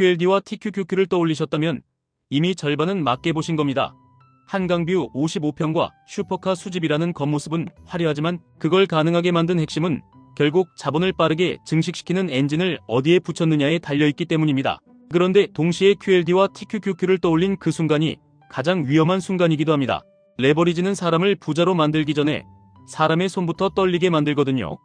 QLD와 TQQQ를 떠올리셨다면 이미 절반은 맞게 보신 겁니다. 한강뷰 55평과 슈퍼카 수집이라는 겉모습은 화려하지만 그걸 가능하게 만든 핵심은 결국 자본을 빠르게 증식시키는 엔진을 어디에 붙였느냐에 달려있기 때문입니다. 그런데 동시에 QLD와 TQQQ를 떠올린 그 순간이 가장 위험한 순간이기도 합니다. 레버리지는 사람을 부자로 만들기 전에 사람의 손부터 떨리게 만들거든요.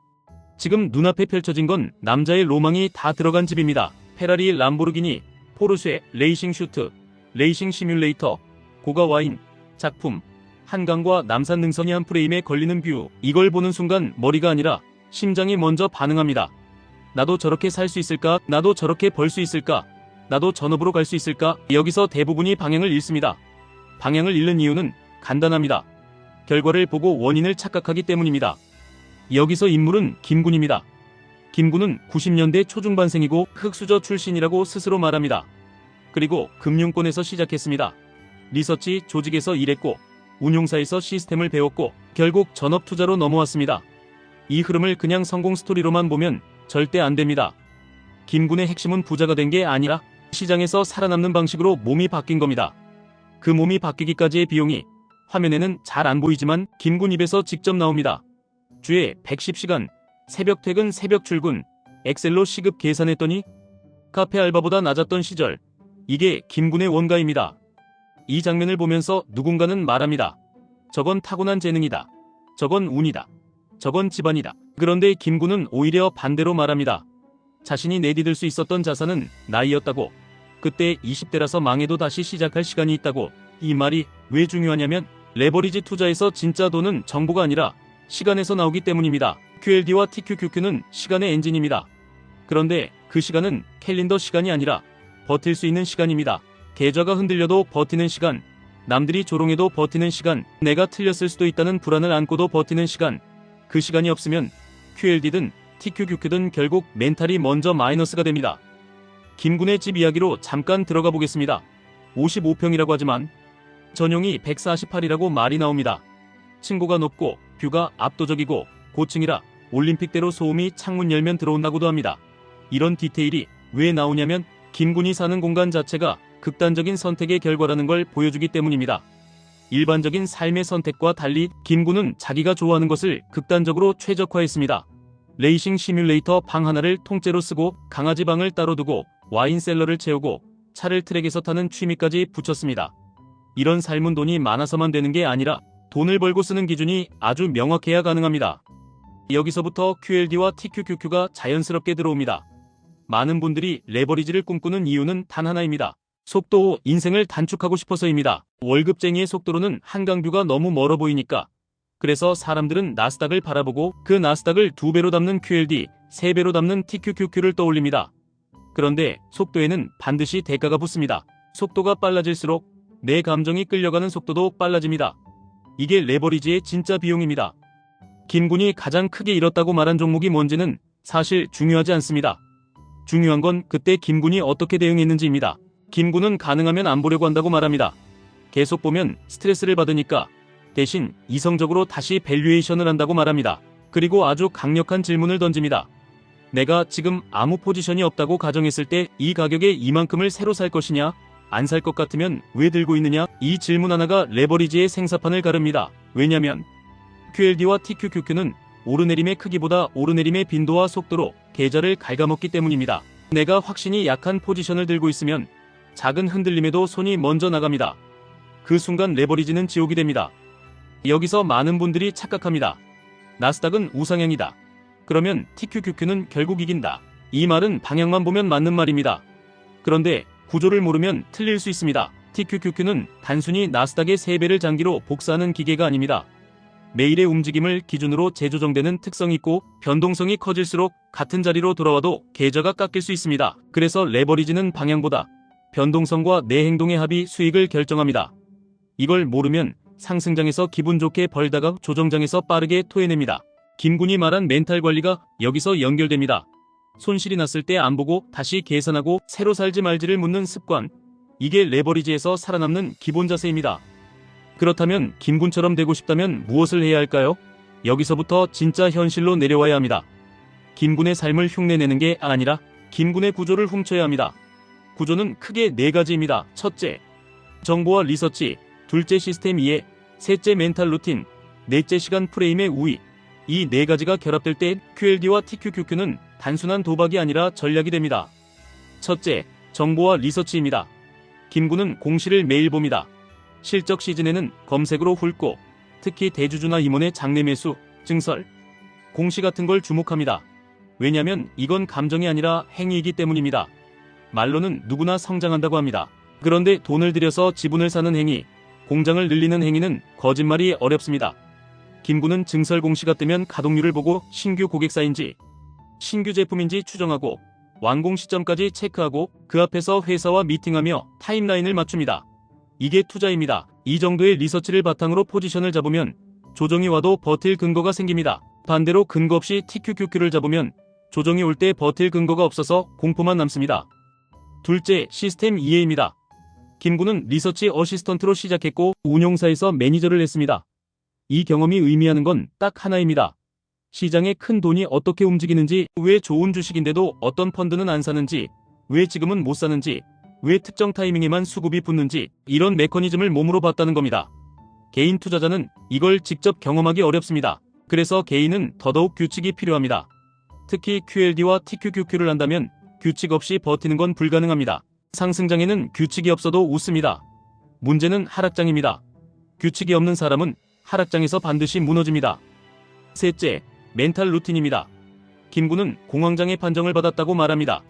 지금 눈앞에 펼쳐진 건 남자의 로망이 다 들어간 집입니다. 페라리, 람보르기니, 포르쉐, 레이싱 슈트, 레이싱 시뮬레이터, 고가 와인, 작품, 한강과 남산 능선이 한 프레임에 걸리는 뷰. 이걸 보는 순간 머리가 아니라 심장이 먼저 반응합니다. 나도 저렇게 살 수 있을까? 나도 저렇게 벌 수 있을까? 나도 전업으로 갈 수 있을까? 여기서 대부분이 방향을 잃습니다. 방향을 잃는 이유는 간단합니다. 결과를 보고 원인을 착각하기 때문입니다. 여기서 인물은 김군입니다. 김군은 90년대 초중반생이고 흑수저 출신이라고 스스로 말합니다. 그리고 금융권에서 시작했습니다. 리서치 조직에서 일했고 운용사에서 시스템을 배웠고 결국 전업 투자로 넘어왔습니다. 이 흐름을 그냥 성공 스토리로만 보면 절대 안 됩니다. 김군의 핵심은 부자가 된 게 아니라 시장에서 살아남는 방식으로 몸이 바뀐 겁니다. 그 몸이 바뀌기까지의 비용이 화면에는 잘 안 보이지만 김군 입에서 직접 나옵니다. 주에 110시간, 새벽 퇴근, 새벽 출근, 엑셀로 시급 계산했더니 카페 알바보다 낮았던 시절. 이게 김군의 원가입니다. 이 장면을 보면서 누군가는 말합니다. 저건 타고난 재능이다. 저건 운이다. 저건 집안이다. 그런데 김군은 오히려 반대로 말합니다. 자신이 내디딜 수 있었던 자산은 나이였다고. 그때 20대라서 망해도 다시 시작할 시간이 있다고. 이 말이 왜 중요하냐면 레버리지 투자에서 진짜 돈은 정보가 아니라 시간에서 나오기 때문입니다. QLD와 TQQQ는 시간의 엔진입니다. 그런데 그 시간은 캘린더 시간이 아니라 버틸 수 있는 시간입니다. 계좌가 흔들려도 버티는 시간, 남들이 조롱해도 버티는 시간, 내가 틀렸을 수도 있다는 불안을 안고도 버티는 시간. 그 시간이 없으면 QLD든 TQQQ든 결국 멘탈이 먼저 마이너스가 됩니다. 김군의 집 이야기로 잠깐 들어가 보겠습니다. 55평이라고 하지만 전용이 148이라고 말이 나옵니다. 층고가 높고 뷰가 압도적이고 고층이라 올림픽대로 소음이 창문 열면 들어온다고도 합니다. 이런 디테일이 왜 나오냐면 김군이 사는 공간 자체가 극단적인 선택의 결과라는 걸 보여주기 때문입니다. 일반적인 삶의 선택과 달리 김군은 자기가 좋아하는 것을 극단적으로 최적화했습니다. 레이싱 시뮬레이터 방 하나를 통째로 쓰고 강아지 방을 따로 두고 와인 셀러를 채우고 차를 트랙에서 타는 취미까지 붙였습니다. 이런 삶은 돈이 많아서만 되는 게 아니라 돈을 벌고 쓰는 기준이 아주 명확해야 가능합니다. 여기서부터 QLD와 TQQQ가 자연스럽게 들어옵니다. 많은 분들이 레버리지를 꿈꾸는 이유는 단 하나입니다. 속도, 인생을 단축하고 싶어서입니다. 월급쟁이의 속도로는 한강뷰가 너무 멀어 보이니까. 그래서 사람들은 나스닥을 바라보고 그 나스닥을 두 배로 담는 QLD, 세 배로 담는 TQQQ를 떠올립니다. 그런데 속도에는 반드시 대가가 붙습니다. 속도가 빨라질수록 내 감정이 끌려가는 속도도 빨라집니다. 이게 레버리지의 진짜 비용입니다. 김군이 가장 크게 잃었다고 말한 종목이 뭔지는 사실 중요하지 않습니다. 중요한 건 그때 김군이 어떻게 대응했는지입니다. 김군은 가능하면 안 보려고 한다고 말합니다. 계속 보면 스트레스를 받으니까 대신 이성적으로 다시 밸류에이션을 한다고 말합니다. 그리고 아주 강력한 질문을 던집니다. 내가 지금 아무 포지션이 없다고 가정했을 때 이 가격에 이만큼을 새로 살 것이냐? 안 살 것 같으면 왜 들고 있느냐? 이 질문 하나가 레버리지의 생사판을 가릅니다. 왜냐면 QLD와 TQQQ는 오르내림의 크기보다 오르내림의 빈도와 속도로 계좌를 갉아먹기 때문입니다. 내가 확신이 약한 포지션을 들고 있으면 작은 흔들림에도 손이 먼저 나갑니다. 그 순간 레버리지는 지옥이 됩니다. 여기서 많은 분들이 착각합니다. 나스닥은 우상향이다. 그러면 TQQQ는 결국 이긴다. 이 말은 방향만 보면 맞는 말입니다. 그런데 구조를 모르면 틀릴 수 있습니다. TQQQ는 단순히 나스닥의 3배를 장기로 복사하는 기계가 아닙니다. 매일의 움직임을 기준으로 재조정되는 특성이 있고 변동성이 커질수록 같은 자리로 돌아와도 계좌가 깎일 수 있습니다. 그래서 레버리지는 방향보다 변동성과 내 행동의 합이 수익을 결정합니다. 이걸 모르면 상승장에서 기분 좋게 벌다가 조정장에서 빠르게 토해냅니다. 김군이 말한 멘탈 관리가 여기서 연결됩니다. 손실이 났을 때 안 보고 다시 계산하고 새로 살지 말지를 묻는 습관. 이게 레버리지에서 살아남는 기본 자세입니다. 그렇다면 김군처럼 되고 싶다면 무엇을 해야 할까요? 여기서부터 진짜 현실로 내려와야 합니다. 김군의 삶을 흉내내는 게 아니라 김군의 구조를 훔쳐야 합니다. 구조는 크게 네 가지입니다. 첫째, 정보와 리서치, 둘째 시스템 이해, 셋째 멘탈 루틴, 넷째 시간 프레임의 우위. 이 네 가지가 결합될 때 QLD와 TQQQ는 단순한 도박이 아니라 전략이 됩니다. 첫째, 정보와 리서치입니다. 김구는 공시를 매일 봅니다. 실적 시즌에는 검색으로 훑고 특히 대주주나 임원의 장내 매수, 증설, 공시 같은 걸 주목합니다. 왜냐면 이건 감정이 아니라 행위이기 때문입니다. 말로는 누구나 성장한다고 합니다. 그런데 돈을 들여서 지분을 사는 행위, 공장을 늘리는 행위는 거짓말이 어렵습니다. 김구는 증설 공시가 뜨면 가동률을 보고 신규 고객사인지 신규 제품인지 추정하고 완공 시점까지 체크하고 그 앞에서 회사와 미팅하며 타임라인을 맞춥니다. 이게 투자입니다. 이 정도의 리서치를 바탕으로 포지션을 잡으면 조정이 와도 버틸 근거가 생깁니다. 반대로 근거 없이 TQQQ를 잡으면 조정이 올 때 버틸 근거가 없어서 공포만 남습니다. 둘째, 시스템 이해입니다. 김구는 리서치 어시스턴트로 시작했고 운용사에서 매니저를 했습니다. 이 경험이 의미하는 건 딱 하나입니다. 시장에 큰 돈이 어떻게 움직이는지, 왜 좋은 주식인데도 어떤 펀드는 안 사는지, 왜 지금은 못 사는지, 왜 특정 타이밍에만 수급이 붙는지, 이런 메커니즘을 몸으로 봤다는 겁니다. 개인 투자자는 이걸 직접 경험하기 어렵습니다. 그래서 개인은 더더욱 규칙이 필요합니다. 특히 QLD와 TQQQ를 한다면 규칙 없이 버티는 건 불가능합니다. 상승장에는 규칙이 없어도 웃습니다. 문제는 하락장입니다. 규칙이 없는 사람은 하락장에서 반드시 무너집니다. 셋째, 멘탈 루틴입니다. 김구는 공황장애 판정을 받았다고 말합니다.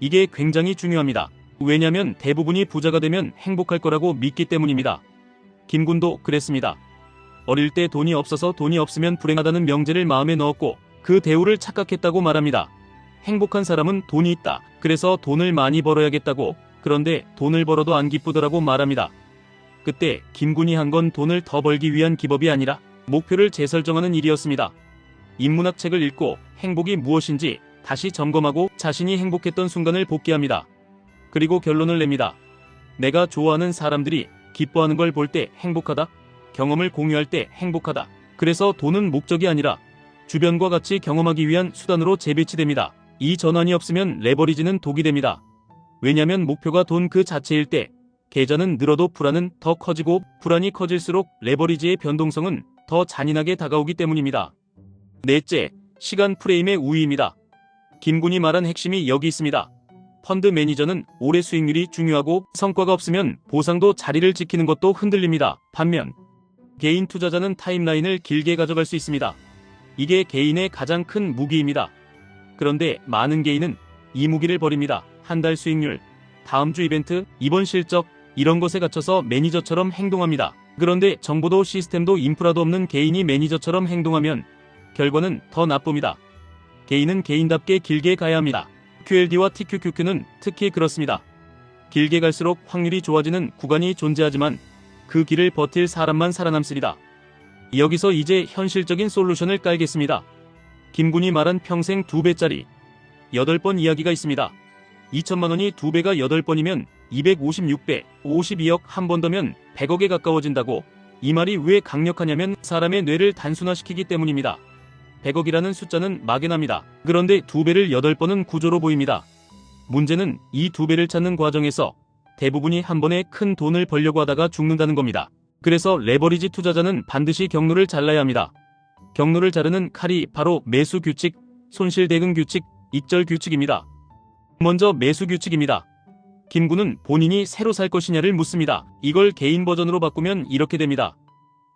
이게 굉장히 중요합니다. 왜냐면 대부분이 부자가 되면 행복할 거라고 믿기 때문입니다. 김군도 그랬습니다. 어릴 때 돈이 없어서 돈이 없으면 불행하다는 명제를 마음에 넣었고 그 대우를 착각했다고 말합니다. 행복한 사람은 돈이 있다. 그래서 돈을 많이 벌어야겠다고. 그런데 돈을 벌어도 안 기쁘더라고 말합니다. 그때 김군이 한 건 돈을 더 벌기 위한 기법이 아니라 목표를 재설정하는 일이었습니다. 인문학 책을 읽고 행복이 무엇인지 다시 점검하고 자신이 행복했던 순간을 복귀합니다. 그리고 결론을 냅니다. 내가 좋아하는 사람들이 기뻐하는 걸 볼 때 행복하다. 경험을 공유할 때 행복하다. 그래서 돈은 목적이 아니라 주변과 같이 경험하기 위한 수단으로 재배치됩니다. 이 전환이 없으면 레버리지는 독이 됩니다. 왜냐면 목표가 돈 그 자체일 때 계좌는 늘어도 불안은 더 커지고 불안이 커질수록 레버리지의 변동성은 더 잔인하게 다가오기 때문입니다. 넷째, 시간 프레임의 우위입니다. 김군이 말한 핵심이 여기 있습니다. 펀드 매니저는 올해 수익률이 중요하고 성과가 없으면 보상도 자리를 지키는 것도 흔들립니다. 반면 개인 투자자는 타임라인을 길게 가져갈 수 있습니다. 이게 개인의 가장 큰 무기입니다. 그런데 많은 개인은 이 무기를 버립니다. 한 달 수익률, 다음 주 이벤트, 이번 실적, 이런 것에 갇혀서 매니저처럼 행동합니다. 그런데 정보도 시스템도 인프라도 없는 개인이 매니저처럼 행동하면 결과는 더 나쁩니다. 개인은 개인답게 길게 가야 합니다. QLD와 TQQQ는 특히 그렇습니다. 길게 갈수록 확률이 좋아지는 구간이 존재하지만 그 길을 버틸 사람만 살아남습니다. 여기서 이제 현실적인 솔루션을 깔겠습니다. 김군이 말한 평생 두 배짜리 8번 이야기가 있습니다. 2천만 원이 두 배가 8번이면 256배, 52억 한 번 더면 100억에 가까워진다고. 이 말이 왜 강력하냐면 사람의 뇌를 단순화시키기 때문입니다. 100억이라는 숫자는 막연합니다. 그런데 두 배를 8번은 구조로 보입니다. 문제는 이두 배를 찾는 과정에서 대부분이 한 번에 큰 돈을 벌려고 하다가 죽는다는 겁니다. 그래서 레버리지 투자자는 반드시 경로를 잘라야 합니다. 경로를 자르는 칼이 바로 매수 규칙, 손실 대응 규칙, 익절 규칙입니다. 먼저 매수 규칙입니다. 김구는 본인이 새로 살 것이냐를 묻습니다. 이걸 개인 버전으로 바꾸면 이렇게 됩니다.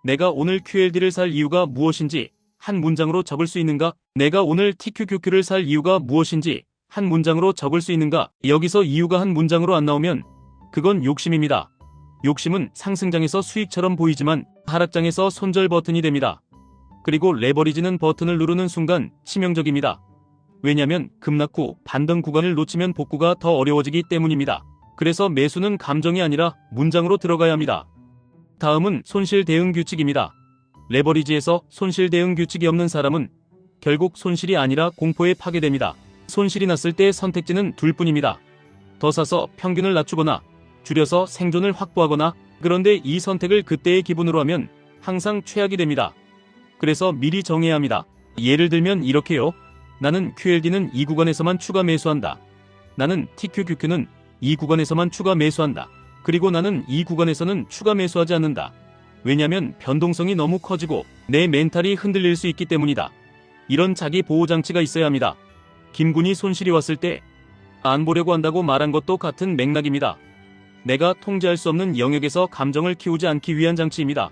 내가 오늘 QLD를 살 이유가 무엇인지 한 문장으로 적을 수 있는가? 내가 오늘 TQQQ를 살 이유가 무엇인지 한 문장으로 적을 수 있는가? 여기서 이유가 한 문장으로 안 나오면 그건 욕심입니다. 욕심은 상승장에서 수익처럼 보이지만 하락장에서 손절 버튼이 됩니다. 그리고 레버리지는 버튼을 누르는 순간 치명적입니다. 왜냐면 급락 후 반등 구간을 놓치면 복구가 더 어려워지기 때문입니다. 그래서 매수는 감정이 아니라 문장으로 들어가야 합니다. 다음은 손실 대응 규칙입니다. 레버리지에서 손실 대응 규칙이 없는 사람은 결국 손실이 아니라 공포에 파괴됩니다. 손실이 났을 때 선택지는 둘 뿐입니다. 더 사서 평균을 낮추거나 줄여서 생존을 확보하거나 그런데 이 선택을 그때의 기분으로 하면 항상 최악이 됩니다. 그래서 미리 정해야 합니다. 예를 들면 이렇게요. 나는 QLD는 이 구간에서만 추가 매수한다. 나는 TQQQ는 이 구간에서만 추가 매수한다. 그리고 나는 이 구간에서는 추가 매수하지 않는다. 왜냐면 변동성이 너무 커지고 내 멘탈이 흔들릴 수 있기 때문이다. 이런 자기 보호장치가 있어야 합니다. 김군이 손실이 왔을 때 안 보려고 한다고 말한 것도 같은 맥락입니다. 내가 통제할 수 없는 영역에서 감정을 키우지 않기 위한 장치입니다.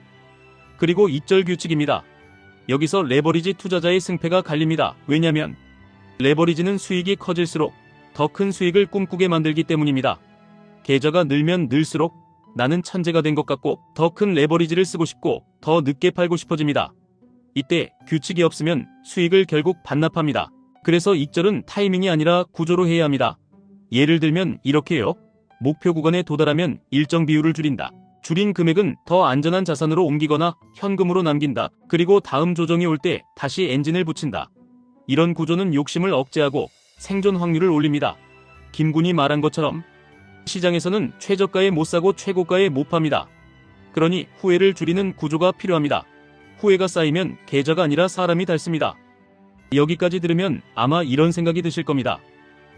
그리고 이절 규칙입니다. 여기서 레버리지 투자자의 승패가 갈립니다. 왜냐면 레버리지는 수익이 커질수록 더 큰 수익을 꿈꾸게 만들기 때문입니다. 계좌가 늘면 늘수록 나는 천재가 된 것 같고 더 큰 레버리지를 쓰고 싶고 더 늦게 팔고 싶어집니다. 이때 규칙이 없으면 수익을 결국 반납합니다. 그래서 익절은 타이밍이 아니라 구조로 해야 합니다. 예를 들면 이렇게요. 목표 구간에 도달하면 일정 비율을 줄인다. 줄인 금액은 더 안전한 자산으로 옮기거나 현금으로 남긴다. 그리고 다음 조정이 올 때 다시 엔진을 붙인다. 이런 구조는 욕심을 억제하고 생존 확률을 올립니다. 김군이 말한 것처럼 시장에서는 최저가에 못 사고 최고가에 못 팝니다. 그러니 후회를 줄이는 구조가 필요합니다. 후회가 쌓이면 계좌가 아니라 사람이 닳습니다. 여기까지 들으면 아마 이런 생각이 드실 겁니다.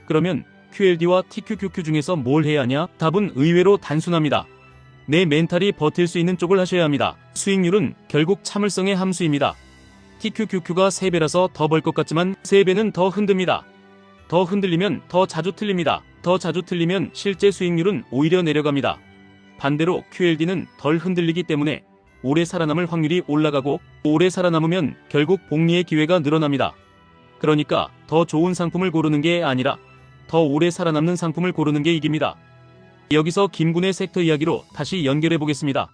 그러면 QLD와 TQQQ 중에서 뭘 해야 하냐? 답은 의외로 단순합니다. 내 멘탈이 버틸 수 있는 쪽을 하셔야 합니다. 수익률은 결국 참을성의 함수입니다. TQQQ가 3배라서 더 벌 것 같지만 3배는 더 흔듭니다. 더 흔들리면 더 자주 틀립니다. 더 자주 틀리면 실제 수익률은 오히려 내려갑니다. 반대로 QLD는 덜 흔들리기 때문에 오래 살아남을 확률이 올라가고 오래 살아남으면 결국 복리의 기회가 늘어납니다. 그러니까 더 좋은 상품을 고르는 게 아니라 더 오래 살아남는 상품을 고르는 게 이깁니다. 여기서 김군의 섹터 이야기로 다시 연결해 보겠습니다.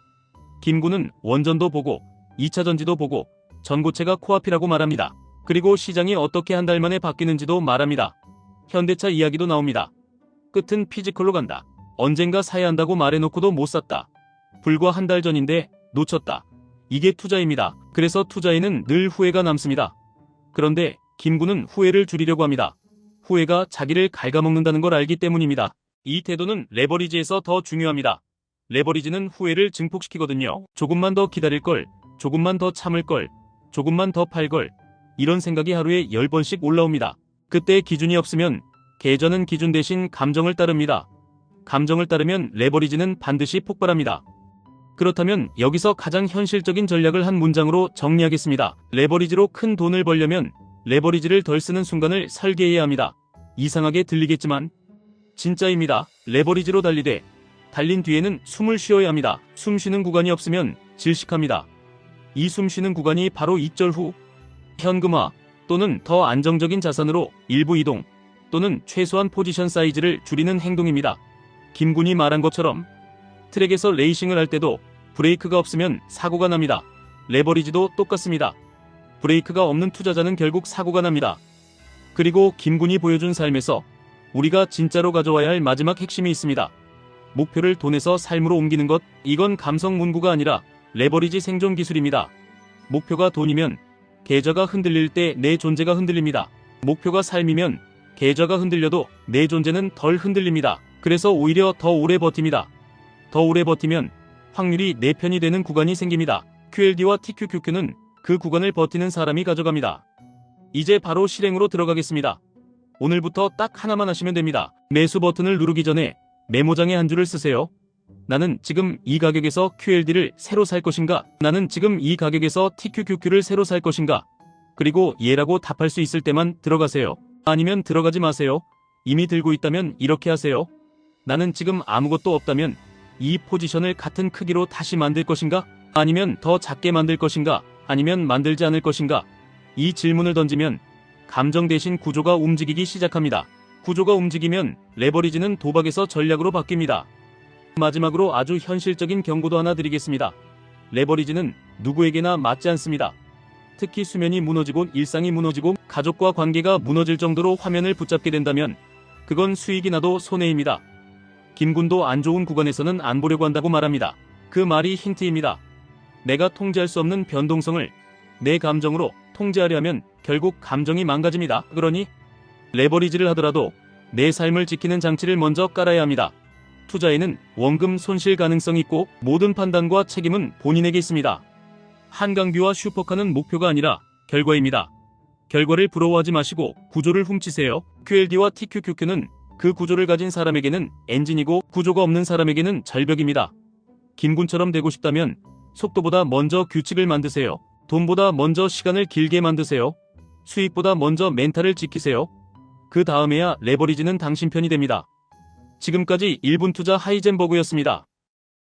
김군은 원전도 보고 2차 전지도 보고 전고체가 코앞이라고 말합니다. 그리고 시장이 어떻게 한 달 만에 바뀌는지도 말합니다. 현대차 이야기도 나옵니다. 끝은 피지컬로 간다. 언젠가 사야 한다고 말해놓고도 못 샀다. 불과 한 달 전인데 놓쳤다. 이게 투자입니다. 그래서 투자에는 늘 후회가 남습니다. 그런데 김군은 후회를 줄이려고 합니다. 후회가 자기를 갉아먹는다는 걸 알기 때문입니다. 이 태도는 레버리지에서 더 중요합니다. 레버리지는 후회를 증폭시키거든요. 조금만 더 기다릴 걸, 조금만 더 참을 걸, 조금만 더 팔 걸. 이런 생각이 하루에 10번씩 올라옵니다. 그때 기준이 없으면 계좌는 기준 대신 감정을 따릅니다. 감정을 따르면 레버리지는 반드시 폭발합니다. 그렇다면 여기서 가장 현실적인 전략을 한 문장으로 정리하겠습니다. 레버리지로 큰 돈을 벌려면 레버리지를 덜 쓰는 순간을 설계해야 합니다. 이상하게 들리겠지만 진짜입니다. 레버리지로 달리되 달린 뒤에는 숨을 쉬어야 합니다. 숨 쉬는 구간이 없으면 질식합니다. 이 숨 쉬는 구간이 바로 2절 후 현금화 또는 더 안정적인 자산으로 일부 이동 또는 최소한 포지션 사이즈를 줄이는 행동입니다. 김군이 말한 것처럼 트랙에서 레이싱을 할 때도 브레이크가 없으면 사고가 납니다. 레버리지도 똑같습니다. 브레이크가 없는 투자자는 결국 사고가 납니다. 그리고 김군이 보여준 삶에서 우리가 진짜로 가져와야 할 마지막 핵심이 있습니다. 목표를 돈에서 삶으로 옮기는 것, 이건 감성 문구가 아니라 레버리지 생존 기술입니다. 목표가 돈이면 계좌가 흔들릴 때 내 존재가 흔들립니다. 목표가 삶이면 계좌가 흔들려도 내 존재는 덜 흔들립니다. 그래서 오히려 더 오래 버팁니다. 더 오래 버티면 확률이 내 편이 되는 구간이 생깁니다. QLD와 TQQQ는 그 구간을 버티는 사람이 가져갑니다. 이제 바로 실행으로 들어가겠습니다. 오늘부터 딱 하나만 하시면 됩니다. 매수 버튼을 누르기 전에 메모장에 한 줄을 쓰세요. 나는 지금 이 가격에서 QLD를 새로 살 것인가? 나는 지금 이 가격에서 TQQQ를 새로 살 것인가? 그리고 예라고 답할 수 있을 때만 들어가세요. 아니면 들어가지 마세요. 이미 들고 있다면 이렇게 하세요. 나는 지금 아무것도 없다면 이 포지션을 같은 크기로 다시 만들 것인가? 아니면 더 작게 만들 것인가? 아니면 만들지 않을 것인가? 이 질문을 던지면 감정 대신 구조가 움직이기 시작합니다. 구조가 움직이면 레버리지는 도박에서 전략으로 바뀝니다. 마지막으로 아주 현실적인 경고도 하나 드리겠습니다. 레버리지는 누구에게나 맞지 않습니다. 특히 수면이 무너지고 일상이 무너지고 가족과 관계가 무너질 정도로 화면을 붙잡게 된다면 그건 수익이 나도 손해입니다. 김군도 안 좋은 구간에서는 안 보려고 한다고 말합니다. 그 말이 힌트입니다. 내가 통제할 수 없는 변동성을 내 감정으로 통제하려면 결국 감정이 망가집니다. 그러니 레버리지를 하더라도 내 삶을 지키는 장치를 먼저 깔아야 합니다. 투자에는 원금 손실 가능성이 있고 모든 판단과 책임은 본인에게 있습니다. 한강뷰와 슈퍼카는 목표가 아니라 결과입니다. 결과를 부러워하지 마시고 구조를 훔치세요. QLD와 TQQQ는 그 구조를 가진 사람에게는 엔진이고 구조가 없는 사람에게는 절벽입니다. 김군처럼 되고 싶다면 속도보다 먼저 규칙을 만드세요. 돈보다 먼저 시간을 길게 만드세요. 수익보다 먼저 멘탈을 지키세요. 그 다음에야 레버리지는 당신 편이 됩니다. 지금까지 1분 투자 하이젠버그였습니다.